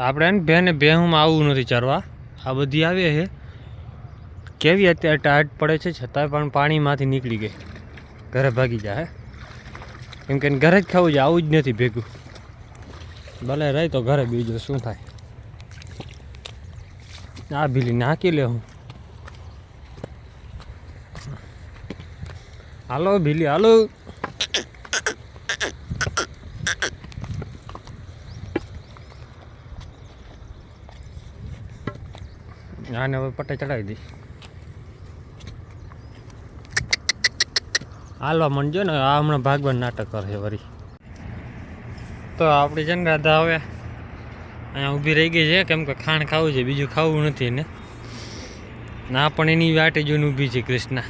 આપણે એને બેને બેહુમાં આવું નથી ચરવા. આ બધી આવે છે. કેવી અત્યારે ટાઈટ પડે છે, છતાંય પણ પાણીમાંથી નીકળી ગઈ. ઘરે ભાગી જાય કેમ કે ઘરે જ ખાવું છે, આવું જ નથી ભેગું. ભલે રહી તો ઘરે બીજું શું થાય. આ ભીલી નાખી લે હું. હાલો ભીલી, હાલો. આને હવે પટ્ટે ચડાવી દી. હાલવા માંડજો ને, આ હમણાં ભાગવાન નાટક કરે વરી. તો આપણી છે ને રાધા હવે અહીંયા ઊભી રહી ગઈ છે, કેમ કે ખાણ ખાવું છે, બીજું ખાવું નથી એને. ના પણ એની વાટે જોઈને ઊભી છે કૃષ્ણા.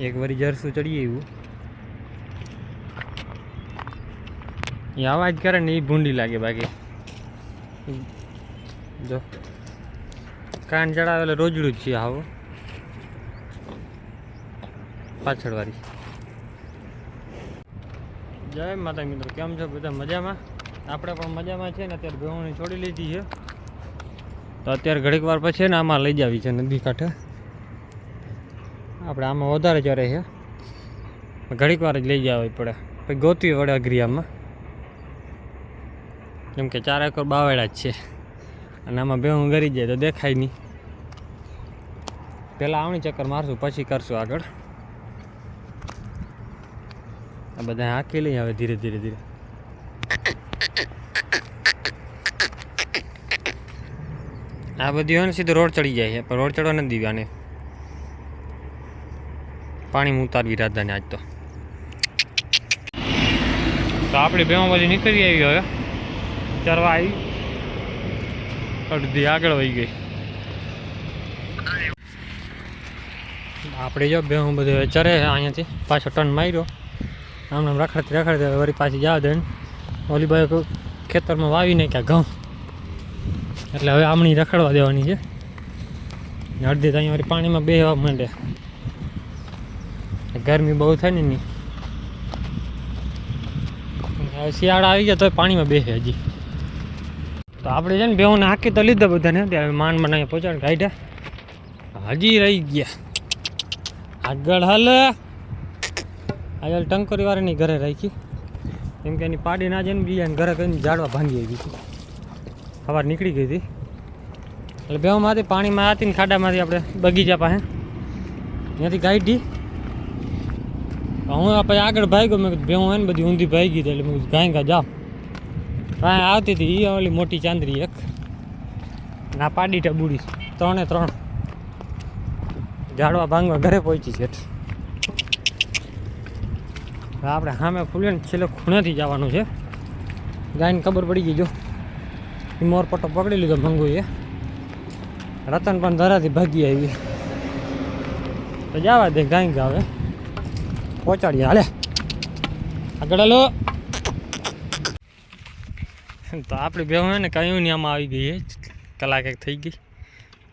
એક વારી જરસું ચડીએ એવું. એ અવાજ કરે ને એ ભૂંડી લાગે બાકી. જો. કાન ચડાવે એટલે રોજડું જ છે આવો. પાછળ વાળી જય માતા મિત્રો, કેમ છો બધા? મજામાં? આપણે પણ મજામાં છે ને, અત્યારે ભેવણી છોડી લીધી છે. તો અત્યારે ઘડીક વાર પછી ને, આમાં લઈ જાવી છે નદી કાંઠે. આપણે આમાં વધારે ચરે છે. ઘડીક વાર જ લઈ જવી પડે. પછી ગોતવી પડે અઘરિયામાં. કેમ કે ચાર એકર બાવેડા જ છે. અને આમાં ભેવું ગરી જાય તો દેખાય નહીં. પહેલાં આવણી ચક્કર મારશું, પછી કરશું આગળ. આ બધા હાંકી લઈ હવે ધીરે ધીરે ધીરે. આ બધી હોય ને સીધો રોડ ચડી જાય છે, પણ રોડ ચડવા નથી દીધી આને. પાણી ઉતારવી રાધાને આજ તો. તો આપણી બેમાં બધી નીકળી આવી હવે. ચરવા આવી. અડધી આગળ વહી ગઈ. આપણે જો બે હું બધું ચરે અહીંયાથી. પાછો ટર્ન માર્યો. આમ આમ રખડતી રખડતી વળી પાછી જાવ દે ઓલી બાજુ ખેતરમાં વાવી નાખ્યા, ઘઉં. એટલે હવે આમણી રખડવા દેવાની છે. અડધી તો અહીંયા વળી પાણીમાં બેહવા માંડે. ગરમી બહુ થાય ને નહીં શિયાળા આવી ગયા તો પાણીમાં બેસે હજી. તો આપણે છે ને બેહોને હાકી તો લીધા બધાને. ત્યાં માંડ માંડ અહીંયા પહોંચાડ કાઢ્યા હજી રહી ગયા. આગળ હાલ. આગળ ટંકોરી વાળાની ઘરે રાખી. કેમ કે એની પાડી ના જઈને બીજાને ઘરે કહીને ઝાડવા ભાંગી આવી હતી સવાર નીકળી ગઈ હતી. એટલે બેહોમાંથી પાણીમાં હતી ને ખાડામાંથી આપણે બગીચા પાસે. ત્યાંથી ગાઈટી હું આપણે આગળ ભાગ્યો, મેં કીધું બેહું હોય ને બધી ઊંધી ભાઈ ગઈ એટલે મેં ગાય ગા જાઓ. કાંઈ આવતી હતી એ ઓલી મોટી ચાંદરી એક. ના પાડી બુડી ત્રણે ત્રણ. ઝાડવા ભાંગવા ઘરે પહોંચી છે. આપણે સામે ખુલ્યો ને છેલ્લે ખૂણેથી જવાનું છે. ગાયને ખબર પડી ગઈ જો. મોર પટ્ટો પકડી લીધો ભંગુએ. રતન પણ ધરાથી ભાગી આવી. તો જવા દે ગાય ગાવે. પહોંચાડીએ. હાલે. આગળ હાલો. તો આપણી બે ને કયું નહીં, આમાં આવી ગઈ કલાક એક થઈ ગઈ.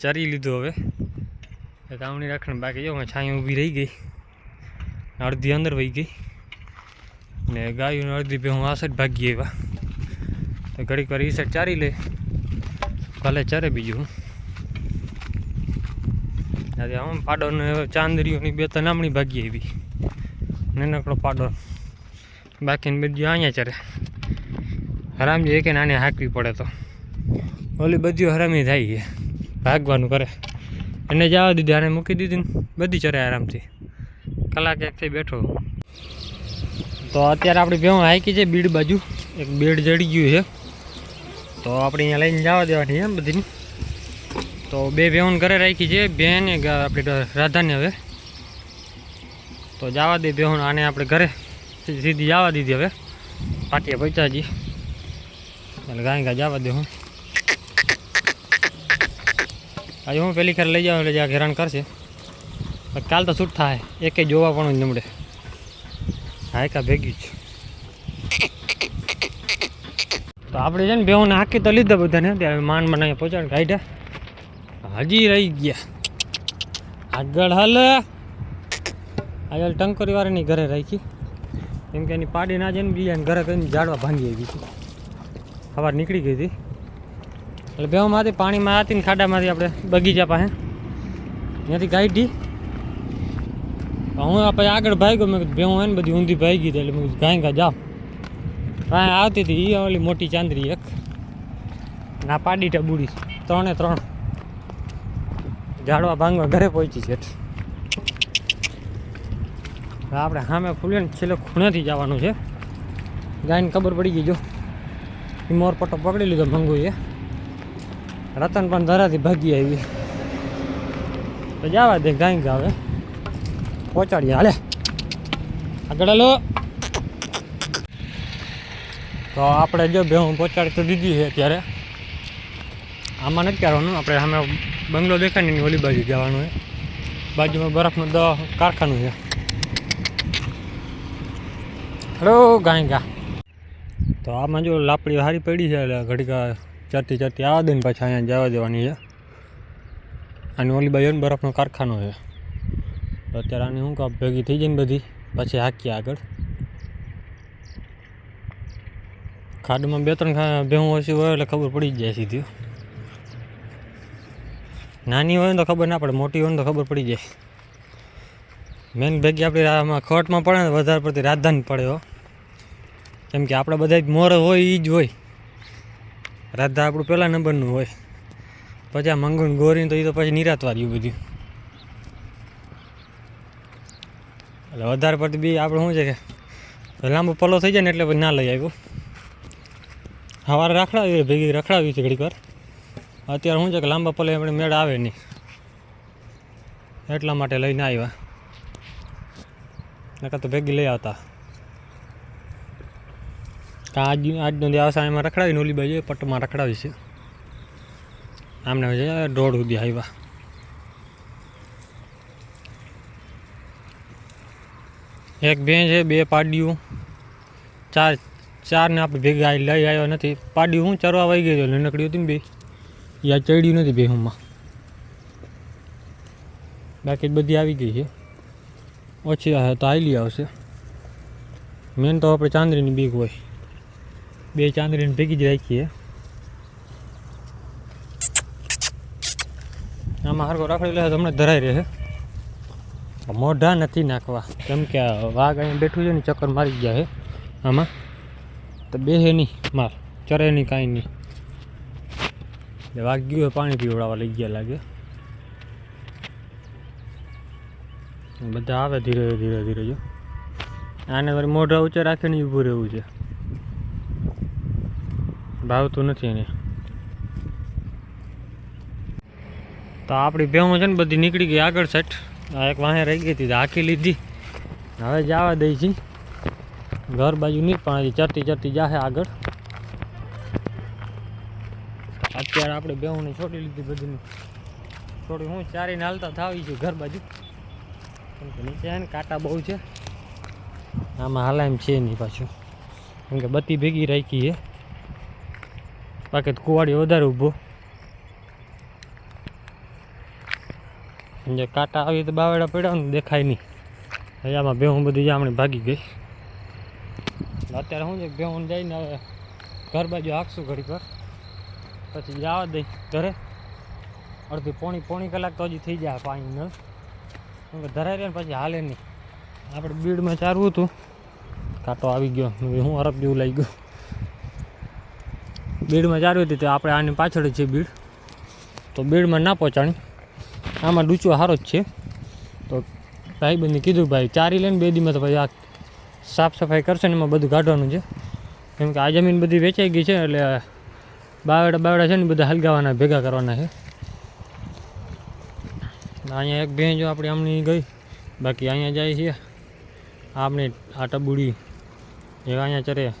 ચરી લીધું હવે. આવણી રાખણ બાકી જો છાંય ઊભી રહી ગઈ. અડધી અંદર વહી ગઈ. ને ગાયું અડધી બે હું આ સાઈડ ભાગી આવ્યા. તો ઘડીક વાર એ સાઈડ ચારી લે. ભલે ચરે બીજું આજે આમ પાડોને ચાંદરીઓની બે ત્રણ આમણી ભાગી આવી. નાનકડો પાડો. બાકીને બધી અહીંયા ચરે. હરામજી એક નાને હાંકવી પડે તો. ઓલી બધી હરામી થાય છે. ભાગવાનું કરે. એને જવા દીધી આને મૂકી દીધી ને બધી ચરે આરામથી. કલાક એકથી બેઠો. તો અત્યારે આપણી ભેવું હાઈકી છે બીડ બાજુ. એક બેડ જડી ગયું છે. તો આપણે અહીંયા લઈને જવા દેવાની એમ બધીની. તો બે ભેવન ઘરે રાખી છે, બેન એક આપણી રાધાને હવે. તો જવા દે બેહુન આને આપણે ઘરે. સીધી જવા દીધી હવે. પાટિયા પૈસાજી એટલે ગાય ગા જવા દે હું. આજે હું પેલી ખેર લઈ જાઉં એટલે જ્યાં હેરાન કરશે. કાલ તો છૂટ થાય. એકે જોવા પણ નમડે હા કા ભેગી જ તો આપણે છે ને બેહોને હાકી તો લીધા બધાને. ત્યારે માન બનાવી પહોંચાડ કાઢ્યા હજી રહી ગયા. આગળ હાલ. આગળ ટંકોરી વાળાની ઘરે રાખી. કેમ કે એની પાડી ના જઈને બીજાને ઘરે કરીને ઝાડવા ભાંગી આવી હતી સવાર નીકળી ગઈ હતી. એટલે બેમાંથી પાણીમાં હતી ને ખાડામાંથી આપણે બગીચા પાસે. ત્યાંથી કાઢી હું પછી આગળ ભાગ્યો, મેં ભેહું હોય ને બધી ઊંધી ભાગી હતી એટલે મેં ગાય ગા જાઓ. કાંઈ આવતી હતી એ ઓલી મોટી ચાંદરી એક. ના પાડી ટબુડી ત્રણે ત્રણ. ઝાડવા ભાંગવા ઘરે પહોંચી છે આપણે સામે ખુલ્યો ને છેલ્લે ખૂણેથી જવાનું છે. ગાયને ખબર પડી ગઈ જો. મોર પટ્ટો પકડી લીધો ભંગુએ રતન પણ ધરાથી ભાગી આવી. તો જવા દે, ગાય ગાવે. પહોંચાડીએ, હાલે. આગળ હલો. તો આપણે જો બે હું પહોંચાડી તો દીધી છે અત્યારે. આમાં નથી કરવાનું, આપણે સામે બંગલો દેખાય ઓલી બાજુ જવાનું છે. બાજુમાં બરફનું દ કારખાનું છે. હલો, ગાય ગા. તો આમાં જો લાપડી હારી પડી છે, એટલે ઘડીક ચરતી ચરતી આવવા દે ને પાછા અહીંયા જવા દેવાની છે. અને ઓલી બાજુ બરફનો કારખાનો છે. તો અત્યારે આની શું કામ ભેગી થઈ જાય ને બધી? પછી હાકીએ આગળ. ખાડમાં બે ત્રણ ભેહું ઓછી હોય એટલે ખબર પડી જ જાય સીધી. નાની હોય ને તો ખબર ના પડે, મોટી હોય ને તો ખબર પડી જાય. મેન ભેગી આપણી આમાં ખોટમાં પડે ને વધારે પડતી રાજધાની પડે હો. કેમ કે આપણે બધા મોર હોય એ જ હોય. રાધા આપણું પહેલા નંબરનું હોય. પછી આ મંગુન ગોરી તો એ તો પછી નિરાતવાર્યું બધું. એટલે વધારે પડતી બી આપણે શું છે કે, લાંબો પલ્લો થઈ જાય ને એટલે પછી ના લઈ આવ્યું સવારે રખડાવી, ભેગી રખડાવી છે ઘડીક વાર. અત્યારે શું છે કે લાંબા પલ્લે આપણે મેળ આવે નહીં. એટલા માટે લઈને આવ્યા. નકર તો ભેગી લઈ આવતા. કાં આજ આજનો દિવસ એમાં રખડાવીને ઓલી બાજુ પટ્ટમાં રખડાવી છે. આમને દોઢ સુધી આવ્યા. એક બે છે, બે પાડ્યું ચાર ચારને આપણે ભેગા લઈ આવ્યો નથી. પાડ્યું હું ચરવા વહી ગયો નાનકડી હતી ને બે? યા ચડ્યું નથી બે હુંમાં બાકી બધી આવી ગઈ છે. ઓછી તો આવેલી આવશે. મેન તો આપણે ચાંદરીની બીક હોય. બે ચાંદરીને ભેગી જ રાખીએ. આમાં હારકો રાખડી લે તમને ધરાઈ રહે મોઢા નથી નાખવા. કેમ કે વાઘ અહીંયા બેઠું છે ને, ચક્કર મારી ગયા છે. આમાં. તો બેસે નહીં માર, ચરે નહીં કાંઈ નહીં. વાઘ ગયું હોય, પાણી પીવડાવવા લઈ ગયા લાગે. બધા આવે ધીરે ધીરે ધીરે જો. આને વળી મોઢા ઊંચે રાખીને ઊભું રહેવું છે. ભાવતું નથી એને. તો આપણી ભેહું છે ને બધી નીકળી ગઈ આગળ સાઈડ આ એક વાહે રહી ગઈ હતી, હાંકી લીધી. હવે જવા દઈ છે. ઘર બાજુ નહીં, પણ હજી ચરતી ચરતી જાશે આગળ. અત્યારે આપણે બેહુંને છોડી લીધી બધી થોડી હું ચારીને હાલતા થાવી છું ઘર બાજુ. કે નીચે ને કાંટા બહુ છે. આમાં હાલા એમ છે નહીં પાછું. કેમ કે બત્તી ભેગી રાખી છે. બાકી તો કુવાડી વધારે ઊભો. જે કાંટા આવી તો બાવેડા પડ્યા ને દેખાય નહીં. હવે આમાં બેહું બધી જામણી ભાગી ગઈ. અત્યારે શું છે બેહું જઈને હવે ઘર બાજુ હાંકશું ઘડી પર પછી જવા દઈ ઘરે. અડધી પોણી પોણી કલાક તો હજી થઈ જાય પાણી નળ ધરાઈ રહે ને પછી હાલે નહીં. આપણે બીડમાં ચારવું હતું. કાંટો આવી ગયો. હું અરબ જેવું લઈ ગયું બીડમાં ચારવી હતી તો આપણે આની પાછળ છે બીડ. તો બીડમાં ના પહોંચાણી આમાં ડૂચો સારો જ છે. તો ભાઈબંધને કીધું ભાઈ ચારી લઈને બે દીમાં તો ભાઈ આ સાફ સફાઈ કરશે ને એમાં બધું કાઢવાનું છે. કેમ કે આ જમીન બધી વેચાઈ ગઈ છે, એટલે બાવડા બાવડા છે ને બધા હલગાવાના, ભેગા કરવાના છે. અહીંયા એક બેન જો આપણી આમની ગઈ. બાકી અહીંયા જાય છે. આપણી આ ટબુડી. એવા અહીંયા ચરે.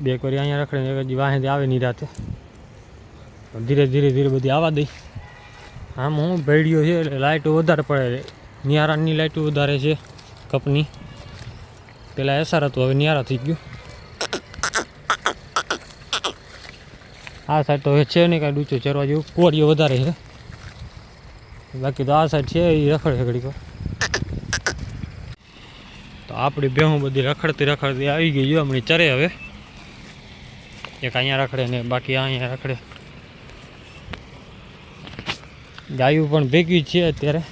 બે કોરી અહીંયા રખડે એક વાહેથી આવે નિરાતે ધીરે ધીરે ધીરે બધી આવવા દઈ. આમ હું ભેડિયો છે એટલે લાઇટો વધારે પડે નિયારાની લાઇટો વધારે છે કપની. પેલા એસાર હતું, હવે નિયારા થઈ ગયું. આ સાઈડ તો હવે છે નહીં, કાંઈ ડૂચો ચરવા જેવું. કોળીઓ વધારે છે. બાકી તો આ સાઈડ છે એ રખડે ઘડીક તો. આપણી બેહું બધી રખડતી રખડતી આવી ગઈ હમણાં ચરે હવે. એક અહીંયા રખડે ને બાકી અહીંયા રખડે. ગાયું પણ ભેગી છે અત્યારે.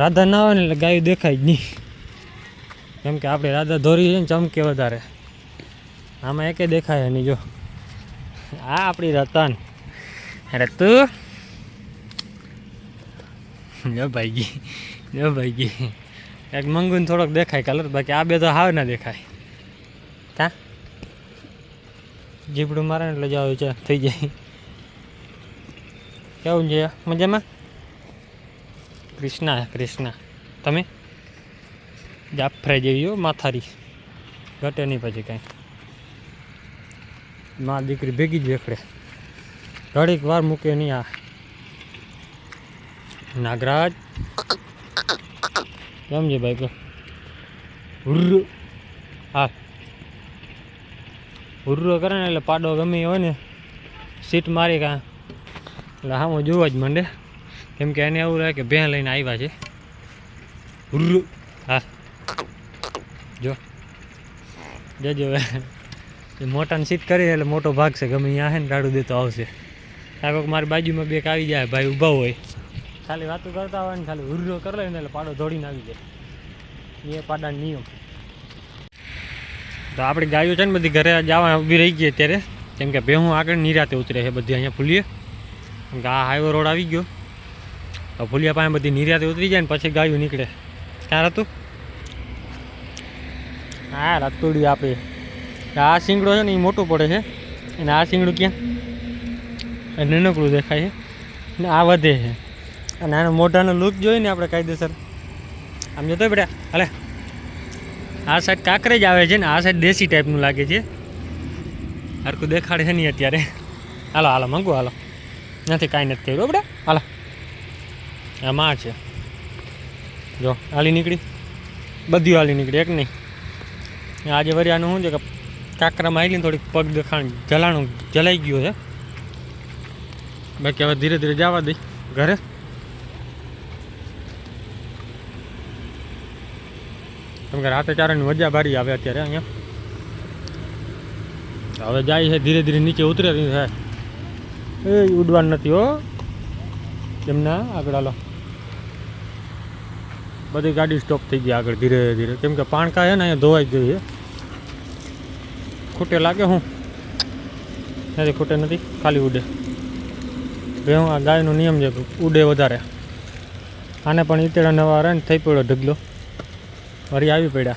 રાધા ના આવે ને એટલે ગાયું દેખાય જ નહીં. કેમ કે આપણે રાધા ધોરી છે ને ચમકે વધારે. આમાં એકે દેખાય નહીં જો. આ આપણી રતન. અરે તું જો ભાઈ ગઈ જો ભાઈ ગઈ એક મંગુન થોડોક દેખાય કલર બાકી આ બે તો હાવ ના દેખાય. કા? જીબડું મારે એટલે જાવ છે, થઈ જાય. કેવું છે, મજામાં? કૃષ્ણા કૃષ્ણા. તમે? જાફરે જેવી હો, માથારી. ઘટે નહીં પછી કાંઈ. મા દીકરી ભેગી જ વેખડે. ઘડીક વાર મૂકે નહીં આ. નાગરાજ. કેમ છે ભાઈ હા. હુર્રો કરે ને એટલે પાડો ગમે હોય ને, સીટ મારી કાં. એટલે હા હું જોવા જ માંડે. કેમ કે એને એવું રહે કે ભેં લઈને આવ્યા છે. હુર્રુ હા. જો. જજો એ મોટાને સીટ કરી એટલે મોટો ભાગ છે. ગમે અહીંયા છે ને રાડું દેતો આવશે. કોઈક મારી બાજુમાં બેક આવી જાય, ભાઈ ઊભા હોય. ખાલી વાતો કરતા હોય ને ખાલી હુર્રો કરે ને એટલે પાડો દોડીને આવી જાય. એ પાડાનો નિયમ. તો આપણી ગાયો છે ને બધી ઘરે જવા ઊભી રહી ગઈ અત્યારે. કેમ કે ભેહું આગળ નિરાતે ઉતરે છે બધી અહીંયા ફૂલીએ. કેમ કે આ હાઈવે રોડ આવી ગયો. તો ફૂલિયા પાસે બધી નિરાતે ઉતરી જાય ને પછી ગાયું નીકળે. ક્યાં હતું હા રતુડી આપે. આ શીંગડો છે ને એ મોટું પડે છે. અને આ શીંગડું ક્યાં? નાનકડું દેખાય છે. ને આ વધે છે. અને આનો મોઢાનો લુક જોઈએ ને આપણે કાયદેસર. આમ જતો બેટા. હાલે. આ સાઈડ કાંકરેજ આવે છે ને, આ સાઈડ દેશી ટાઈપનું લાગે છે. હરખું દેખાડે છે નહીં અત્યારે. હાલો હાલો, મંગુ, હાલો. નથી કાંઈ નથી કર્યું બરાબર હાલો. આ માં છે. જો, હાલી નીકળી. બધી હાલી નીકળી, એક નહીં. આજે આનું શું છે કે કાંકરામાં આવેલી થોડીક પગ દેખાણ જલાણું જલાઈ ગયું છે. બાકી હવે ધીરે ધીરે જવા દઈ ઘરે. કેમ કે રાતે ચારાની મજા ભારી આવે અત્યારે અહીંયા. હવે જાય છે ધીરે ધીરે નીચે ઉતરે છે. એ ઉડવાનું નથી હો. એમના આગળ હાલો. બધી ગાડી સ્ટોપ થઈ ગઈ આગળ ધીરે ધીરે. કેમ કે પાણકા છે ને અહીંયા ધોવાઈ ગયું છે. ખૂટે લાગે હું. નથી, ખૂટે નથી. ખાલી ઉડે. ભાઈ હું આ ગાયનો નિયમ છે ઉડે વધારે. આને પણ ઈતેડા નવા રહે ને થઈ પડ્યો ઢગલો. વળી આવી પડ્યા.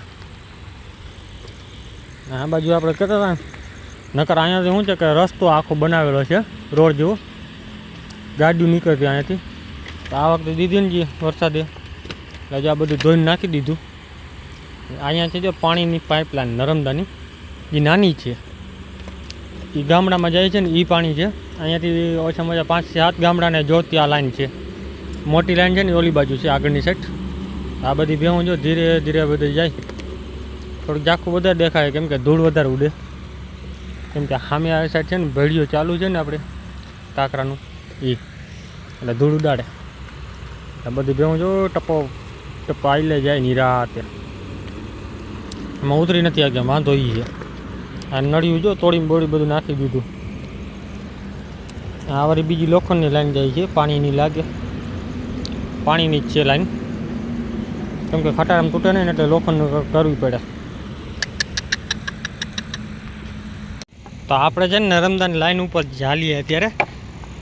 આ બાજુ આપણે કહેતા હતા નકર અહીંયાથી શું છે કે રસ્તો આખો બનાવેલો છે, રોડ જેવો. ગાડીઓ નીકળતી અહીંયાથી. તો આ વખતે દીધી ને જે વરસાદે. એટલે આ બધું ધોઈને નાખી દીધું. અહીંયાથી જો પાણીની પાઇપલાઇન નર્મદાની. એ નાની છે. એ ગામડામાં જાય છે ને એ પાણી છે. અહીંયાથી ઓછામાં ઓછા પાંચ સાત ગામડાને જોડતી આ લાઈન છે. મોટી લાઈન છે ને ઓલી બાજુ છે, આગળની સાઈડ આ બધી ભેહું જો ધીરે ધીરે બધી જાય. થોડુંક ઝાખું વધારે દેખાય, કેમ કે ધૂળ વધારે ઉડે. કેમ કે સામે આ સાઈડ છે ને ભેડિયો ચાલુ છે ને આપણે કાંકરાનું એ એટલે ધૂળ ઉડાડે. એટલે બધી ભેહું જો ટપો ટપો આઈલે જાય નિરાતે એમાં ઉતરી નથી આગળ વાંધો એ છે. આ નળિયું જો તોડીને બોડી બધું નાખી દીધું. આ વળી બીજી લોખંડની લાઈન જાય છે, પાણીની લાગે. પાણીની જ છે લાઈન. કેમ કે ખટારામ તૂટે નહીં એટલે લોખંડ કરવી પડે. તો આપણે છે ને નર્મદાની લાઈન ઉપર ઝાલીએ અત્યારે.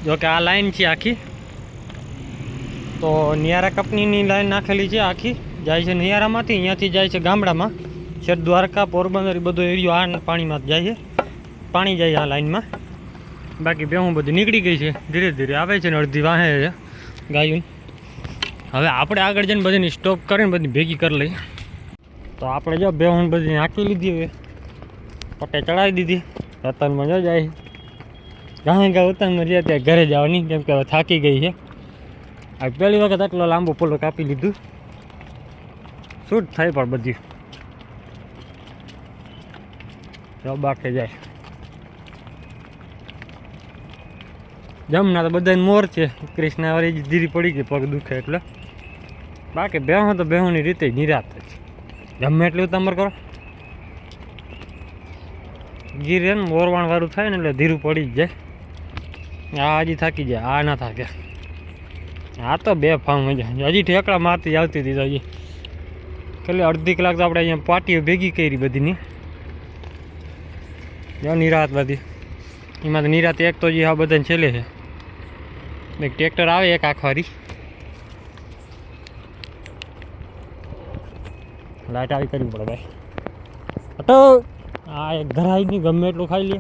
જો કે આ લાઈન છે આખી. તો નિયારા કંપનીની લાઈન નાખેલી છે આખી. જાય છે નિયારામાંથી, અહીંયાથી જાય છે ગામડામાં. છે દ્વારકા, પોરબંદર બધો એરિયો આ પાણીમાં જાય છે. પાણી જાય છે આ લાઈનમાં. બાકી બે હું બધી નીકળી ગઈ છે. ધીરે ધીરે આવે છે ને અડધી વાહે છે ગાયું. હવે આપણે આગળ જઈને બધીને સ્ટોપ કરીને બધી ભેગી કરી લઈએ. તો આપણે જો બેહું બધી નાખી લીધી હવે. પટ્ટે ચડાવી દીધી. રતનમાં જો જાય. જાણે કે વતનમાં રહ્યા ત્યાં ઘરે જવાની, કેમ કે હવે થાકી ગઈ છે. આ પહેલી વખત આટલો લાંબો પોલો કાપી લીધું. શૂટ થાય પણ બધી. જો બાકે જાય. જમના તો બધાને મોર છે. કૃષ્ણ વાળી ધીરી પડી ગઈ, પગ દુખે એટલે. બાકી બેહો તો બેહોની રીતે નિરાત જ. ગમે એટલું તમારે કરો. ગીર એમ મોરવાણવાળું વાળું થાય ને એટલે ધીરું પડી જાય. આ હજી થાકી જાય, આ ના થાકે. હા તો બે ફાર્મ મજા હજી ઠેકડા મારતી આવતી હતી હજી. કેટલી અડધી કલાક તો આપણે અહીંયા પાટીઓ ભેગી કરી બધીની. જો નિરાત બધી. એમાં તો નિરાત એક તો જે આ બધાને છેલ્લે છે. એક ટ્રેક્ટર આવે એક આખવારી લાઈટ આવી કરવી પડે ભાઈ. અટો આ એક નહીં ગમે એટલું ખાઈ લે